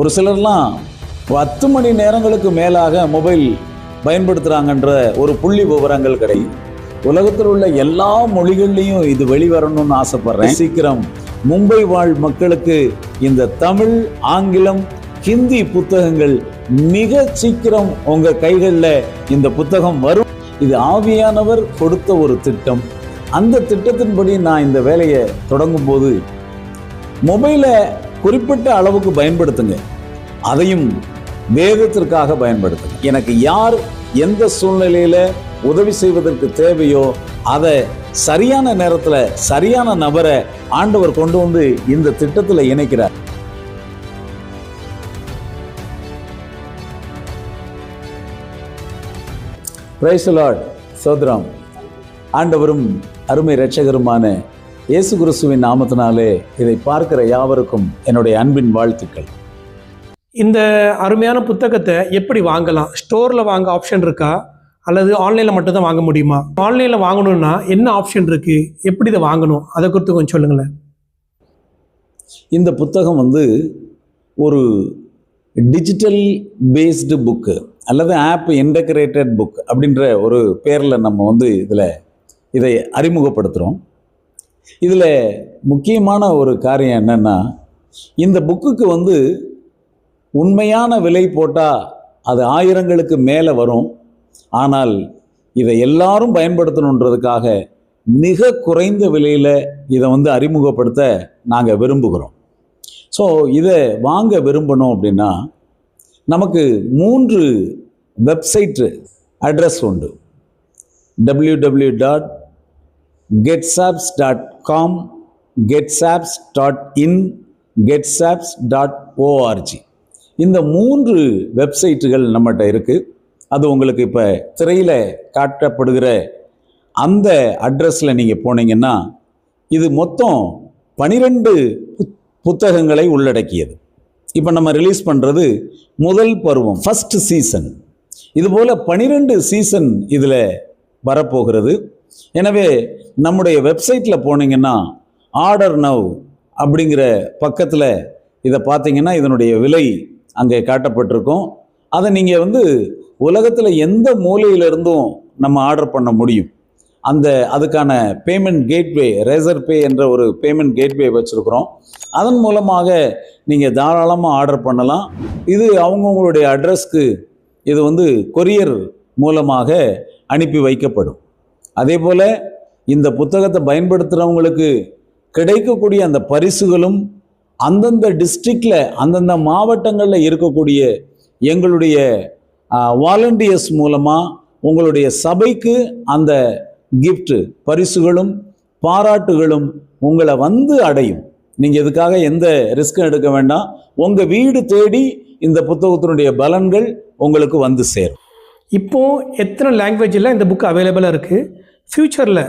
ஒரு சிலர்லாம் பத்து மணி நேரங்களுக்கு மேலாக மொபைல் பயன்படுத்துகிறாங்கன்ற ஒரு புள்ளி விவரங்கள் கிடைக்கும் உலகத்தில் உள்ள எல்லா மொழிகள்லையும் இது வெளிவரணும்னு ஆசைப்படுறேன். சீக்கிரம் மும்பை வாழ் மக்களுக்கு இந்த தமிழ் ஆங்கிலம் ஹிந்தி புத்தகங்கள் மிக சீக்கிரம் உங்க கைகளில் இந்த புத்தகம் வரும். இது ஆவியானவர் கொடுத்த ஒரு திட்டம். அந்த திட்டத்தின்படி நான் இந்த வேலையை தொடங்கும் போது மொபைலை குறிப்பிட்ட அளவுக்கு பயன்படுத்துங்க. அதையும் வேதத்திற்காக பயன்படுத்துங்க. எனக்கு யார் எந்த சூழ்நிலையில உதவி செய்வதற்கு தேவையோ அதை சரியான நேரத்துல சரியான நபரை ஆண்டவர் கொண்டு வந்து இந்த திட்டத்துல இணைக்கிறார். பிரைஸ் லார்ட் சோத்ராம். ஆண்டவரும் அருமை இரட்சகருமான இயேசு கிறிஸ்துவின் நாமத்தினாலே இதை பார்க்கிற யாவருக்கும் என்னுடைய அன்பின் வாழ்த்துக்கள். இந்த அருமையான புத்தகத்தை எப்படி வாங்கலாம்? ஸ்டோரில் வாங்க ஆப்ஷன் இருக்கா? அல்லது ஆன்லைனில் மட்டும்தான் வாங்க முடியுமா? ஆன்லைனில் வாங்கணும்னா என்ன ஆப்ஷன் இருக்குது எப்படி இதை வாங்கணும்? அதை குறித்து கொஞ்சம் சொல்லுங்களேன். இந்த புத்தகம் வந்து ஒரு டிஜிட்டல் பேஸ்டு புக்கு அல்லது ஆப் இன்டகிரேட்டட் புக் அப்படின்ற ஒரு பேரில் நம்ம வந்து இதில் இதை அறிமுகப்படுத்துகிறோம் இதில் முக்கியமான ஒரு காரியம் என்னென்னா இந்த புக்குக்கு வந்து உண்மையான விலை போட்டால் அது ஆயிரங்களுக்கு மேலே வரும். ஆனால் இதை எல்லாரும் பயன்படுத்தணுன்றதுக்காக மிக குறைந்த விலையில் இதை வந்து அறிமுகப்படுத்த நாங்கள் விரும்புகிறோம். ஸோ இதை வாங்க விரும்பணும் அப்படின்னா நமக்கு மூன்று வெப்சைட்டு அட்ரஸ் உண்டு. W W dot getsapps dot com getsapps dot in getsapps dot ORG இந்த மூன்று வெப்சைட்டுகள் நம்மகிட்ட இருக்குது அது உங்களுக்கு இப்போ திரையில் காட்டப்படுகிற அந்த அட்ரஸில் நீங்கள் போனீங்கன்னா இது மொத்தம் பனிரெண்டு புத்தகங்களை உள்ளடக்கியது. இப்போ நம்ம ரிலீஸ் பண்ணுறது முதல் பருவம் ஃபஸ்ட் சீசன் இதுபோல் பனிரெண்டு சீசன் இதில் வரப்போகிறது. எனவே நம்முடைய வெப்சைட்டில் போனீங்கன்னா ஆர்டர் நவ் அப்படிங்கிற பக்கத்தில் இதை பார்த்தீங்கன்னா இதனுடைய விலை அங்கே காட்டப்பட்டிருக்கும். அதை நீங்கள் வந்து உலகத்தில் எந்த மூலையிலிருந்தும் நம்ம ஆர்டர் பண்ண முடியும். அந்த அதுக்கான பேமெண்ட் கேட்வே ரேசர் பே என்ற ஒரு பேமெண்ட் கேட்வே வச்சுருக்குறோம். அதன் மூலமாக நீங்கள் தாராளமாக ஆர்டர் பண்ணலாம். இது அவங்கவுங்களுடைய அட்ரஸ்க்கு இது வந்து கொரியர் மூலமாக அனுப்பி வைக்கப்படும். அதே போல் இந்த புத்தகத்தை பயன்படுத்துகிறவங்களுக்கு கிடைக்கக்கூடிய அந்த பரிசுகளும் அந்தந்த டிஸ்ட்ரிக்டில் அந்தந்த மாவட்டங்களில் இருக்கக்கூடிய எங்களுடைய வாலண்டியர்ஸ் மூலமாக உங்களுடைய சபைக்கு அந்த கிஃப்ட்டு பரிசுகளும் பாராட்டுகளும் உங்களை வந்து அடையும். நீங்கள் இதுக்காக எந்த ரிஸ்க்கும் எடுக்க வேண்டாம். உங்கள் வீடு தேடி இந்த புத்தகத்தினுடைய பலன்கள் உங்களுக்கு வந்து சேரும். இப்போது எத்தனை லாங்குவேஜில் இந்த புக் அவைலபிளாக இருக்குது ஃப்யூச்சரில்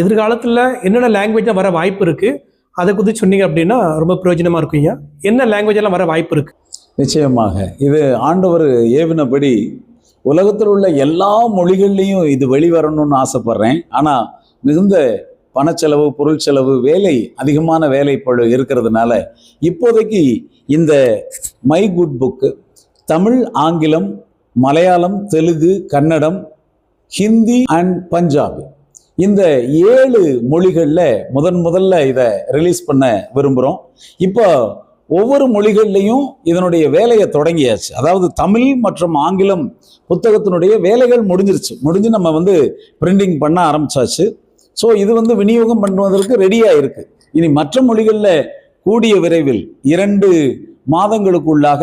எதிர்காலத்தில் என்னென்ன லாங்குவேஜில் வர வாய்ப்பு இருக்குது அதை குறித்து சொன்னீங்க அப்படின்னா ரொம்ப பிரயோஜனமாக இருக்கும் ஐயா. என்ன லாங்குவேஜ் எல்லாம் வர வாய்ப்பு இருக்குது நிச்சயமாக. இது ஆண்டவர் ஏவினபடி உலகத்தில் உள்ள எல்லா மொழிகள்லேயும் இது வெளிவரணும்னு ஆசைப்பட்றேன். ஆனால் மிகுந்த பணச்செலவு பொருள் செலவு வேலை அதிகமான வேலை இருக்கிறதுனால இப்போதைக்கு இந்த my good book Tamil Angilam Malayalam Telugu Kannadam Hindi and Punjabi இந்த ஏழு மொழிகளில் முதன் முதல்ல இதை ரிலீஸ் பண்ண விரும்புகிறோம் இப்போ ஒவ்வொரு மொழிகள்லையும் இதனுடைய வேலையை தொடங்கியாச்சு. அதாவது தமிழ் மற்றும் ஆங்கிலம் புத்தகத்தினுடைய வேலைகள் முடிஞ்சிருச்சு. முடிஞ்சு நம்ம வந்து பிரிண்டிங் பண்ண ஆரம்பிச்சாச்சு. ஸோ இது வந்து விநியோகம் பண்ணுவதற்கு ரெடியாக இருக்குது இனி மற்ற மொழிகளில் கூடிய விரைவில் இரண்டு மாதங்களுக்குள்ளாக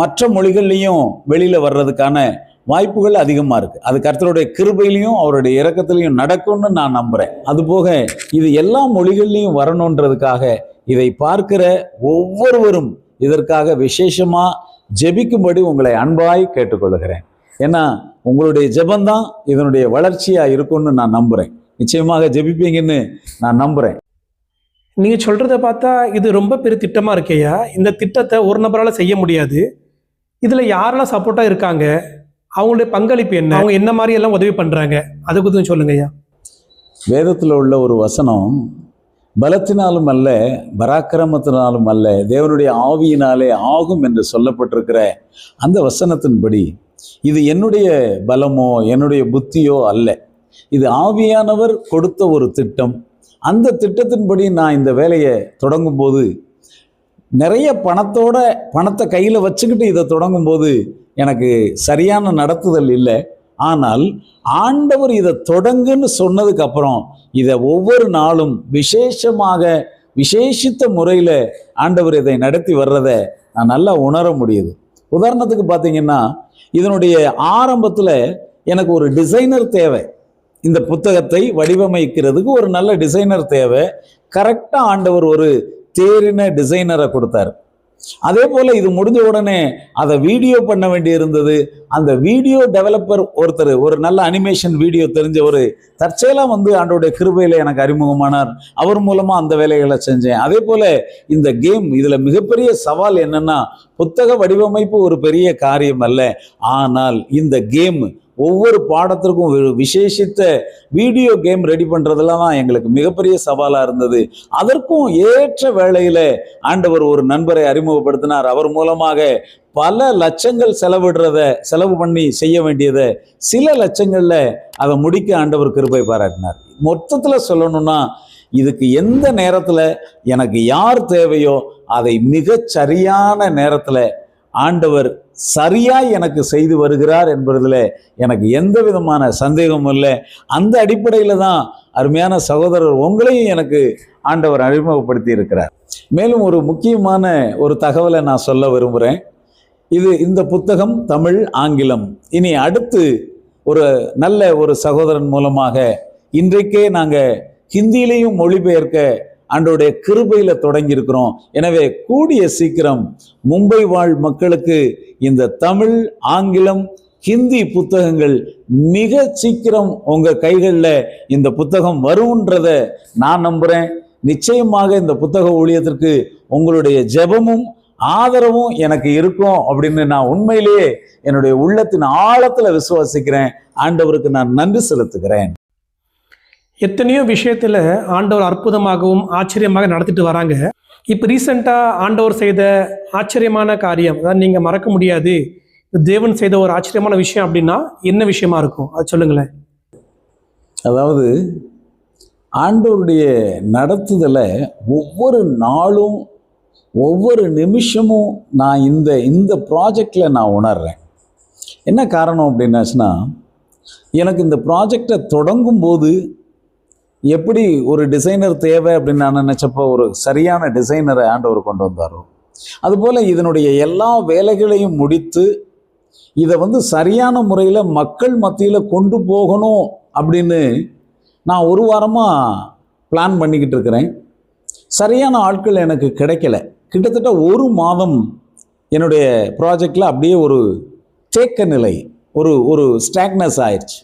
மற்ற மொழிகள்லையும் வெளியில் வர்றதுக்கான வாய்ப்புகள் அதிகமாக இருக்குது அது கர்த்தருடைய கிருபையிலையும் அவருடைய இறக்கத்திலையும் நடக்கும்னு நான் நம்புகிறேன் அதுபோக இது எல்லா மொழிகள்லையும் வரணுன்றதுக்காக இதை பார்க்கிற ஒவ்வொருவரும் இதற்காக விசேஷமாக ஜெபிக்கும்படி உங்களை அன்பாய் கேட்டுக்கொள்கிறேன். ஏன்னா உங்களுடைய ஜெபந்தான் இதனுடைய வளர்ச்சியாக இருக்கும்னு நான் நம்புகிறேன் நிச்சயமாக ஜெபிப்பீங்கன்னு நான் நம்புகிறேன் நீங்கள் சொல்கிறத பார்த்தா இது ரொம்ப பெரிய திட்டமாக இருக்கையா இந்த திட்டத்தை ஒரு நபரால் செய்ய முடியாது. இதில் யாரெல்லாம் சப்போர்ட்டாக இருக்காங்க? அவங்களுடைய பங்களிப்பு என்ன? அவங்க என்ன மாதிரி எல்லாம் உதவி பண்ணுறாங்க அதை குறித்து சொல்லுங்க ஐயா. வேதத்தில் உள்ள ஒரு வசனம் பலத்தினாலும் அல்ல பராக்கிரமத்தினாலும் அல்ல தேவனுடைய ஆவியினாலே ஆகும் என்று சொல்லப்பட்டிருக்கிற அந்த வசனத்தின்படி இது என்னுடைய பலமோ என்னுடைய புத்தியோ அல்ல. இது ஆவியானவர் கொடுத்த ஒரு திட்டம். அந்த திட்டத்தின்படி நான் இந்த வேலையை தொடங்கும்போது நிறைய பணத்தோட பணத்தை கையில் வச்சுக்கிட்டு இதை தொடங்கும்போது எனக்கு சரியான நடத்துதல் இல்லை. ஆனால் ஆண்டவர் இதை தொடங்குன்னு சொன்னதுக்கு அப்புறம் இதை ஒவ்வொரு நாளும் விசேஷமாக விசேஷித்த முறையில் ஆண்டவர் இதை நடத்தி வர்றதை நான் நல்லா உணர முடியுது. உதாரணத்துக்கு பார்த்தீங்கன்னா இதனுடைய ஆரம்பத்தில் எனக்கு ஒரு டிசைனர் தேவை. இந்த புத்தகத்தை வடிவமைக்கிறதுக்கு ஒரு நல்ல டிசைனர் தேவை. கரெக்டாக ஆண்டவர் ஒரு தேரின டிசைனரை கொடுத்தாரு. அதே போல் இது முடிஞ்ச உடனே அதை வீடியோ பண்ண வேண்டி இருந்தது அந்த வீடியோ டெவலப்பர் ஒருத்தர் ஒரு நல்ல அனிமேஷன் வீடியோ தெரிஞ்ச ஒரு தற்செயலாக வந்து ஆண்டோடைய கிருபையில் எனக்கு அறிமுகமானார். அவர் மூலமாக அந்த வேலைகளை செஞ்சேன். அதே போல் இந்த கேம் இதில் மிகப்பெரிய சவால் என்னென்னா புத்தக வடிவமைப்பு ஒரு பெரிய காரியம் அல்ல. ஆனால் இந்த கேம் ஒவ்வொரு பாடத்திற்கும் விசேஷித்த வீடியோ கேம் ரெடி பண்ணுறதுல தான் எங்களுக்கு மிகப்பெரிய சவாலாக இருந்தது. அதற்கும் ஏற்ற வேளையில் ஆண்டவர் ஒரு நண்பரை அறிமுகப்படுத்தினார். அவர் மூலமாக பல லட்சங்கள் செலவிடுறத செலவு பண்ணி செய்ய வேண்டியதை சில லட்சங்களில் அதை முடிக்க ஆண்டவர் கிருபை பாராட்டினார். மொத்தத்தில் சொல்லணும்னா இதுக்கு எந்த நேரத்தில் எனக்கு யார் தேவையோ அதை மிகச் சரியான நேரத்தில் ஆண்டவர் சரியாய் எனக்கு செய்து வருகிறார் என்பதில் எனக்கு எந்த விதமான சந்தேகமும் இல்லை. அந்த அடிப்படையில் தான் அருமையான சகோதரர் உங்களையும் எனக்கு ஆண்டவர் அறிமுகப்படுத்தி இருக்கிறார். மேலும் ஒரு முக்கியமான ஒரு தகவலை நான் சொல்ல விரும்புகிறேன் இது இந்த புத்தகம் தமிழ் ஆங்கிலம். இனி அடுத்து ஒரு நல்ல ஒரு சகோதரன் மூலமாக இன்றைக்கே நாங்கள் ஹிந்தியிலையும் மொழிபெயர்க்க ஆண்டோடைய கிருபையில் தொடங்கி இருக்கிறோம் எனவே கூடிய சீக்கிரம் மும்பை வாழ் மக்களுக்கு இந்த தமிழ் ஆங்கிலம் ஹிந்தி புத்தகங்கள் மிக சீக்கிரம் உங்கள் கைகளில் இந்த புத்தகம் வரும்ன்றத நான் நம்புகிறேன் நிச்சயமாக இந்த புத்தக ஊழியத்திற்கு உங்களுடைய ஜெபமும் ஆதரவும் எனக்கு இருக்கும் அப்படின்னு நான் உண்மையிலேயே என்னுடைய உள்ளத்தின் ஆழத்தில் விசுவாசிக்கிறேன். ஆண்டவருக்கு நான் நன்றி செலுத்துகிறேன். எத்தனையோ விஷயத்தில் ஆண்டவர் அற்புதமாகவும் ஆச்சரியமாக நடத்திட்டு வராங்க. இப்போ ரீசெண்டாக ஆண்டவர் செய்த ஆச்சரியமான காரியம் அதாவது நீங்கள் மறக்க முடியாது தேவன் செய்த ஒரு ஆச்சரியமான விஷயம் அப்படின்னா என்ன விஷயமா இருக்கும்? அது சொல்லுங்களேன். அதாவது ஆண்டவருடைய நடத்துதலை ஒவ்வொரு நாளும் ஒவ்வொரு நிமிஷமும் நான் இந்த இந்த ப்ராஜெக்டில் நான் உணர்றேன். என்ன காரணம் அப்படின்னாச்சுன்னா எனக்கு இந்த ப்ராஜெக்டை தொடங்கும் போது எப்படி ஒரு டிசைனர் தேவை அப்படின்னு நான் நினச்சப்போ ஒரு சரியான டிசைனரை ஆண்டவர் கொண்டு வந்தாரோ? அதுபோல் இதனுடைய எல்லா வேலைகளையும் முடித்து இதை வந்து சரியான முறையில் மக்கள் மத்தியில் கொண்டு போகணும் அப்படின்னு நான் ஒரு வாரமாக பிளான் பண்ணிக்கிட்டு இருக்கிறேன். சரியான ஆட்கள் எனக்கு கிடைக்கல. கிட்டத்தட்ட ஒரு மாதம் என்னுடைய ப்ராஜெக்டில் அப்படியே ஒரு தேக்க நிலை ஒரு ஒரு ஸ்டாக்னஸ் ஆயிடுச்சு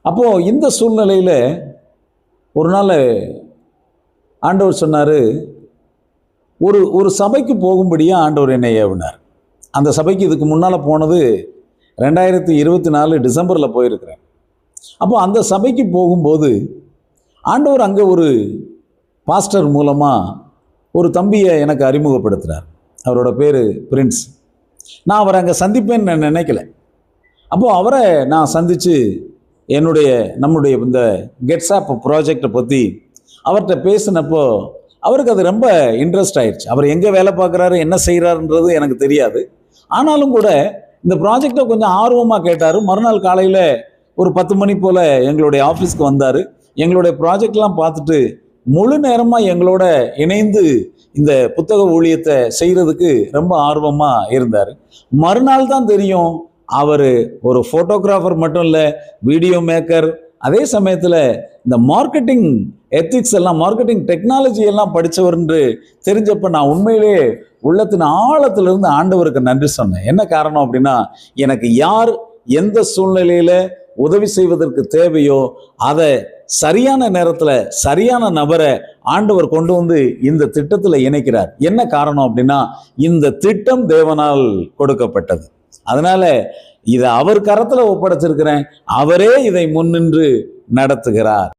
அப்போது இந்த சூழ்நிலையில் ஒரு நாள் ஆண்டவர் சொன்னார் ஒரு ஒரு சபைக்கு போகும்படியாக ஆண்டவர் என்னை ஏவினார். அந்த சபைக்கு இதுக்கு முன்னால் போனது ரெண்டாயிரத்தி இருபத்தி நாலு டிசம்பரில் போயிருக்கிறேன். அப்போ அந்த சபைக்கு போகும்போது ஆண்டவர் அங்கே ஒரு பாஸ்டர் மூலமாக ஒரு தம்பியை எனக்கு அறிமுகப்படுத்தினார் அவரோட பேர் பிரின்ஸ். நான் அவரை அங்கே சந்திப்பேன்னு நான் நினைக்கல. அப்போது அவரை நான் சந்தித்து என்னுடைய நம்முடைய இந்த கெட்ஸாப் ப்ராஜெக்டை பற்றி அவர்கிட்ட பேசினப்போ அவருக்கு அது ரொம்ப இன்ட்ரெஸ்ட் ஆயிடுச்சு அவர் எங்கே வேலை பார்க்குறாரு என்ன செய்கிறாருன்றது எனக்கு தெரியாது. ஆனாலும் கூட இந்த ப்ராஜெக்டை கொஞ்சம் ஆர்வமாக கேட்டார். மறுநாள் காலையில் ஒரு பத்து மணி போல் எங்களுடைய ஆஃபீஸ்க்கு வந்தார். எங்களுடைய ப்ராஜெக்ட்லாம் பார்த்துட்டு முழு நேரமாக எங்களோட இணைந்து இந்த புத்தக ஊழியத்தை செய்கிறதுக்கு ரொம்ப ஆர்வமாக இருந்தார். மறுநாள் தான் தெரியும் அவர் ஒரு ஃபோட்டோகிராஃபர் மட்டும் இல்லை வீடியோ மேக்கர் அதே சமயத்தில் இந்த மார்க்கெட்டிங் எத்திக்ஸ் எல்லாம் மார்க்கெட்டிங் டெக்னாலஜி எல்லாம் படித்தவர் என்று தெரிஞ்சப்ப நான் உண்மையிலேயே உள்ளத்தின் ஆழத்திலிருந்து ஆண்டவருக்கு நன்றி சொன்னேன். என்ன காரணம் அப்படின்னா எனக்கு யார் எந்த சூழ்நிலையில் உதவி செய்வதற்கு தேவையோ அதை சரியான நேரத்தில் சரியான நபரை ஆண்டவர் கொண்டு வந்து இந்த திட்டத்தில் இணைக்கிறார். என்ன காரணம் அப்படின்னா இந்த திட்டம் தேவனால் கொடுக்கப்பட்டது. அதனால இதை அவர் கரத்தில் ஒப்படைச்சிருக்கிறேன். அவரே இதை முன்னின்று நடத்துகிறார்.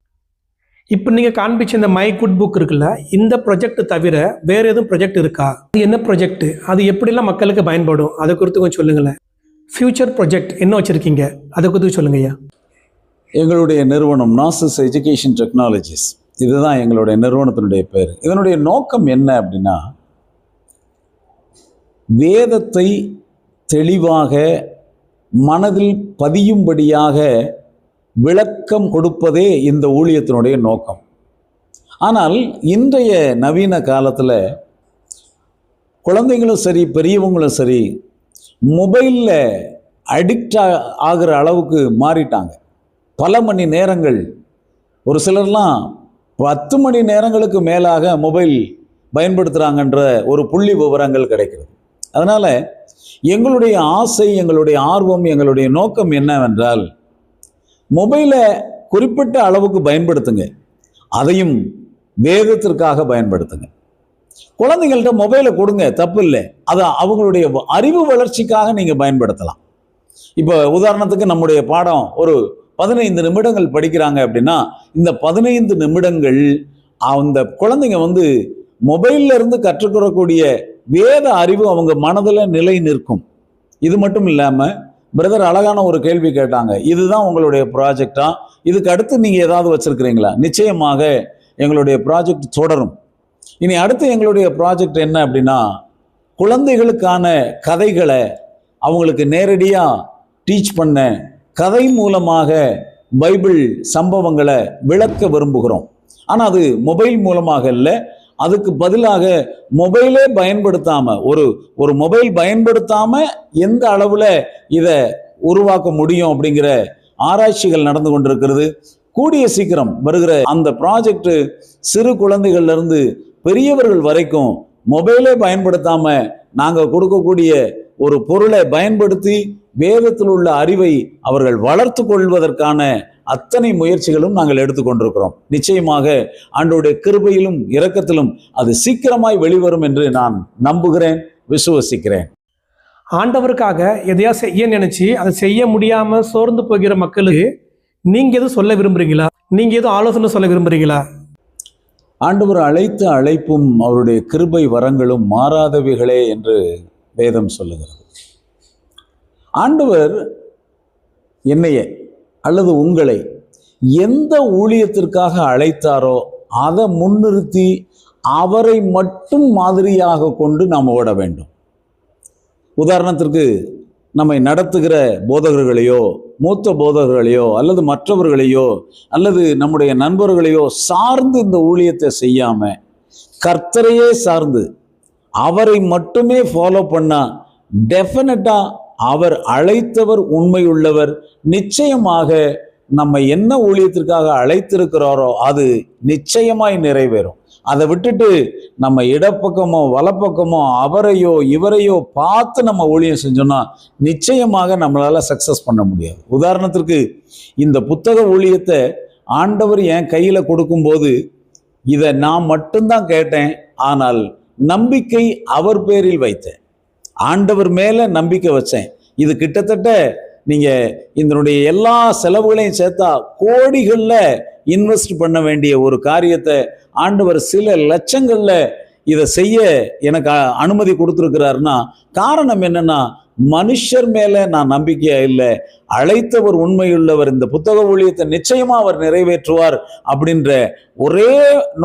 இப்போ நீங்கள் காண்பிச்ச இந்த மை குட் புக் இருக்குல்ல இந்த ப்ரொஜெக்ட் தவிர வேறு எதுவும் ப்ரொஜெக்ட் இருக்கா? அது என்ன ப்ரொஜெக்ட் அது எப்படிலாம் மக்களுக்கு பயன்படும்? அதை குறித்து கொஞ்சம் சொல்லுங்களேன். ஃப்யூச்சர் ப்ரொஜெக்ட் என்ன வச்சுருக்கீங்க? அதை குறித்து சொல்லுங்க ஐயா. எங்களுடைய நிறுவனம் நாசஸ் எஜுகேஷன் டெக்னாலஜிஸ் இதுதான் எங்களுடைய நிறுவனத்தினுடைய பேர். இதனுடைய நோக்கம் என்ன அப்படின்னா வேதத்தை தெளிவாக மனதில் பதியும்படியாக விளக்கம் கொடுப்பதே இந்த ஊழியத்தினுடைய நோக்கம். ஆனால் இன்றைய நவீன காலத்தில் குழந்தைங்களும் சரி பெரியவங்களும் சரி மொபைலில் அடிக்ட் ஆகிற அளவுக்கு மாறிட்டாங்க. பல மணி நேரங்கள் ஒரு சிலர்லாம் பத்து மணி நேரங்களுக்கு மேலாக மொபைல் பயன்படுத்துகிறாங்கன்ற ஒரு புள்ளி விவரங்கள் கிடைக்கிறது. அதனால் எங்களுடைய ஆசை எங்களுடைய ஆர்வம் எங்களுடைய நோக்கம் என்னவென்றால் மொபைலை குறிப்பிட்ட அளவுக்கு பயன்படுத்துங்க. அதையும் வேதத்திற்காக பயன்படுத்துங்க. குழந்தைங்கள்ட்ட மொபைலை கொடுங்க தப்பு இல்லை அதை அவங்களுடைய அறிவு வளர்ச்சிக்காக நீங்கள் பயன்படுத்தலாம். இப்போ உதாரணத்துக்கு நம்முடைய பாடம் ஒரு பதினைந்து நிமிடங்கள் படிக்கிறாங்க அப்படின்னா இந்த பதினைந்து நிமிடங்கள் அந்த குழந்தைங்க வந்து மொபைல்ல இருந்து கற்றுக்கொள்ளக்கூடிய வேத அறிவு அவங்க மனதில் நிலை நிற்கும். இது மட்டும் இல்லாமல் பிரதர் அழகான ஒரு கேள்வி கேட்டாங்க. இதுதான் உங்களுடைய ப்ராஜெக்டா இதுக்கு அடுத்து நீங்கள் ஏதாவது வச்சுருக்கிறீங்களா? நிச்சயமாக எங்களுடைய ப்ராஜெக்ட் தொடரும். இனி அடுத்து எங்களுடைய ப்ராஜெக்ட் என்ன அப்படின்னா குழந்தைகளுக்கான கதைகளை அவங்களுக்கு நேரடியாக டீச் பண்ண கதை மூலமாக பைபிள் சம்பவங்களை விளக்க விரும்புகிறோம். ஆனால் அது மொபைல் மூலமாக இல்லை அதுக்கு பதிலாக மொபைலே பயன்படுத்தாம ஒரு ஒரு மொபைல் பயன்படுத்தாம எந்த அளவுல இதை உருவாக்க முடியும் அப்படிங்கிற ஆராய்ச்சிகள் நடந்து கொண்டிருக்கிறது. கூடிய சீக்கிரம் வருகிற அந்த ப்ராஜெக்ட் சிறு குழந்தைகள்ல இருந்து பெரியவர்கள் வரைக்கும் மொபைலே பயன்படுத்தாம நாங்க கொடுக்கக்கூடிய ஒரு பொருளை பயன்படுத்தி வேதத்தில் உள்ள அறிவை அவர்கள் வளர்த்து கொள்வதற்கான அத்தனை முயற்சிகளும் நாங்கள் எடுத்துக்கொண்டிருக்கிறோம். நிச்சயமாக ஆண்டோடைய கிருபையிலும் இரக்கத்திலும் அது சீக்கிரமாய் வெளிவரும் என்று நான் நம்புகிறேன் விசுவசிக்கிறேன். ஆண்டவருக்காக எதையா செய்ய நினைச்சு அதை செய்ய முடியாம சோர்ந்து போகிற மக்களுக்கு நீங்க எதுவும் சொல்ல விரும்புறீங்களா? நீங்க எதுவும் ஆலோசனை சொல்ல விரும்புறீங்களா? ஆண்டவர் அழைத்த அழைப்பும் அவருடைய கிருபை வரங்களும் மாறாதவைகளே என்று வேதம் சொல்லுகிறது. ஆண்டவர் என்னைய அல்லது உங்களை எந்த ஊழியத்திற்காக அழைத்தாரோ அதை முன்னிறுத்தி அவரை மட்டும் மாதிரியாக கொண்டு நாம் ஓட வேண்டும். உதாரணத்திற்கு நம்மை நடத்துகிற போதகர்களையோ மூத்த போதகர்களையோ அல்லது மற்றவர்களையோ அல்லது நம்முடைய நண்பர்களையோ சார்ந்து இந்த ஊழியத்தை செய்யாம கர்த்தரையே சார்ந்து அவரை மட்டுமே ஃபாலோ பண்ணால் டெஃபினட்டாக அவர் அழைத்தவர் உண்மையுள்ளவர். நிச்சயமாக நம்ம என்ன ஊழியத்திற்காக அழைத்திருக்கிறாரோ அது நிச்சயமாய் நிறைவேறும். அதை விட்டுட்டு நம்ம இடப்பக்கமோ வலப்பக்கமோ அவரையோ இவரையோ பார்த்து நம்ம ஊழியம் செஞ்சோம்னா நிச்சயமாக நம்மளால சக்சஸ் பண்ண முடியாது. உதாரணத்திற்கு இந்த புத்தக ஊழியத்தை ஆண்டவர் என் கையில கொடுக்கும்போது இதை நான் மட்டும்தான் கேட்டேன். ஆனால் நம்பிக்கை அவர் பேரில் வைத்தேன். ஆண்டவர் மேலே நம்பிக்கை வச்சேன். இது கிட்டத்தட்ட நீங்கள் இதனுடைய எல்லா செலவுகளையும் சேர்த்தா கோடிகளில் இன்வெஸ்ட் பண்ண வேண்டிய ஒரு காரியத்தை ஆண்டவர் சில லட்சங்களில் இதை செய்ய எனக்கு அனுமதி கொடுத்துருக்கிறாருன்னா காரணம் என்னன்னா மனுஷர் மேல நான் நம்பிக்கையா இல்லை. அழைத்தவர் உண்மையுள்ளவர். இந்த புத்தக ஊழியத்தை நிச்சயமா அவர் நிறைவேற்றுவார் அப்படின்ற ஒரே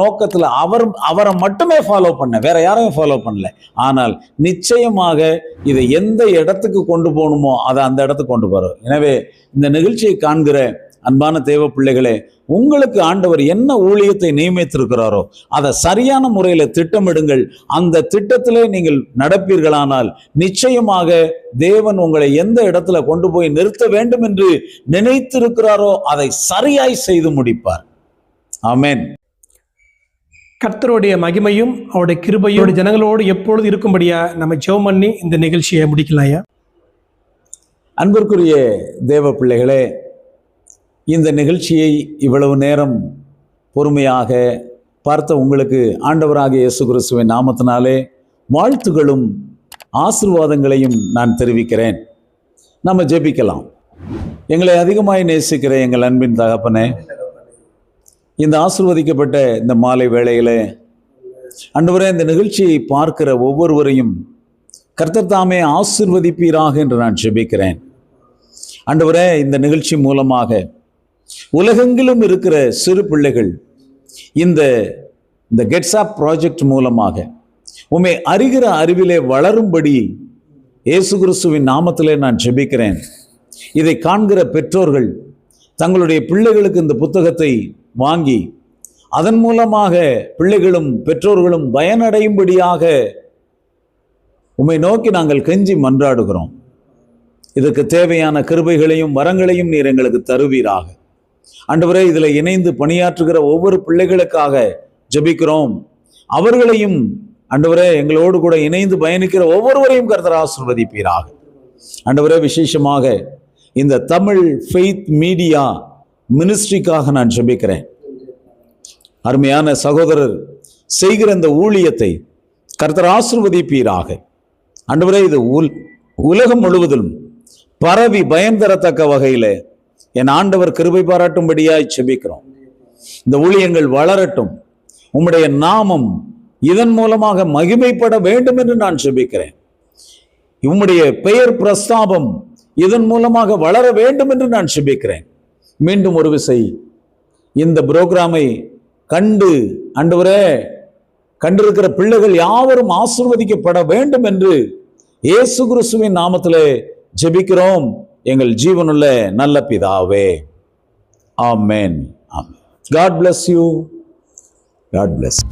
நோக்கத்துல அவர் அவரை மட்டுமே ஃபாலோ பண்ண வேற யாரையும் ஃபாலோ பண்ணல. ஆனால் நிச்சயமாக இதை எந்த இடத்துக்கு கொண்டு போகணுமோ அதை அந்த இடத்துக்கு கொண்டு போறோம் எனவே இந்த நிகழ்ச்சியை காண்கிற அன்பான தேவ பிள்ளைகளே உங்களுக்கு ஆண்டவர் என்ன ஊழியத்தை நியமித்திருக்கிறாரோ அதை சரியான முறையில் திட்டமிடுங்கள். அந்த திட்டத்திலே நீங்கள் நடப்பீர்களானால் நிச்சயமாக தேவன் உங்களை எந்த இடத்துல கொண்டு போய் நிறுத்த வேண்டும் என்று நினைத்திருக்கிறாரோ அதை சரியாய் செய்து முடிப்பார். ஆமென். கர்த்தருடைய மகிமையும் அவருடைய கிருபையும் அவருடைய ஜனங்களோடு எப்பொழுது இருக்கும்படியா நம்ம பண்ணி இந்த நிகழ்ச்சியை முடிக்கலாம் ஐயா அன்பிற்குரிய தேவ பிள்ளைகளே இந்த நிகழ்ச்சியை இவ்வளவு நேரம் பொறுமையாக பார்த்த உங்களுக்கு ஆண்டவராக இயேசு கிறிஸ்துவின் நாமத்தினாலே வாழ்த்துகளும் ஆசீர்வாதங்களையும் நான் தெரிவிக்கிறேன். நம்ம ஜெபிக்கலாம். எங்களை அதிகமாய் நேசிக்கிற எங்கள் அன்பின் தகப்பனே இந்த ஆசிர்வதிக்கப்பட்ட இந்த மாலை வேளையிலே அன்றுவரே இந்த நிகழ்ச்சியை பார்க்கிற ஒவ்வொருவரையும் கர்த்தர் தாமே ஆசிர்வதிப்பீராக என்று நான் ஜெபிக்கிறேன். அன்றுவரே இந்த நிகழ்ச்சி மூலமாக உலகெங்கிலும் இருக்கிற சிறு பிள்ளைகள் இந்த இந்த கெட்ஸாப் ப்ராஜெக்ட் மூலமாக உண்மை அறிகிற அறிவிலே வளரும்படி இயேசு கிறிஸ்துவின் நாமத்திலே நான் ஜெபிக்கிறேன். இதை காண்கிற பெற்றோர்கள் தங்களுடைய பிள்ளைகளுக்கு இந்த புத்தகத்தை வாங்கி அதன் மூலமாக பிள்ளைகளும் பெற்றோர்களும் பயனடையும்படியாக உம்மை நோக்கி நாங்கள் கெஞ்சி மன்றாடுகிறோம். இதற்கு தேவையான கிருபைகளையும் வரங்களையும் நீர் எங்களுக்கு தருவீராக. ஆண்டவரே இதில் இணைந்து பணியாற்றுகிற ஒவ்வொரு பிள்ளைகளுக்காக ஜபிக்கிறோம். அவர்களையும் ஆண்டவரே எங்களோடு கூட இணைந்து பயணிக்கிற ஒவ்வொருவரையும் கருத்தர் ஆசிர்வதிப்பீராக. ஆண்டவரே விசேஷமாக இந்த தமிழ் ஃபெய்த் மீடியா மினிஸ்ட்ரிக்காக நான் ஜபிக்கிறேன். அருமையான சகோதரர் செய்கிற இந்த ஊழியத்தை கர்த்தர் ஆசிர்வதிப்பீராக. ஆண்டவரே இது உல் உலகம் முழுவதிலும் பரவி பயன் தரத்தக்க வகையில் என் ஆண்டவர் கிருபை பாராட்டும்படியாய் செபிக்கிறோம். இந்த ஊழியங்கள் வளரட்டும். உம்முடைய நாமம் இதன் மூலமாக மகிமைப்பட வேண்டும் என்று நான் செபிக்கிறேன். உம்முடைய பெயர் பிரஸ்தாபம் இதன் மூலமாக வளர வேண்டும் என்று நான் செபிக்கிறேன். மீண்டும் ஒரு விசை இந்த புரோகிராமை கண்டு ஆண்டவரே கண்டிருக்கிற பிள்ளைகள் யாவரும் ஆசிர்வதிக்கப்பட வேண்டும் என்று இயேசு கிறிஸ்துவின் நாமத்திலே ஜெபிக்கிறோம். எங்கள் ஜீவனுள்ள நல்ல பிதாவே. ஆமேன். ஆமேன். God bless you god bless.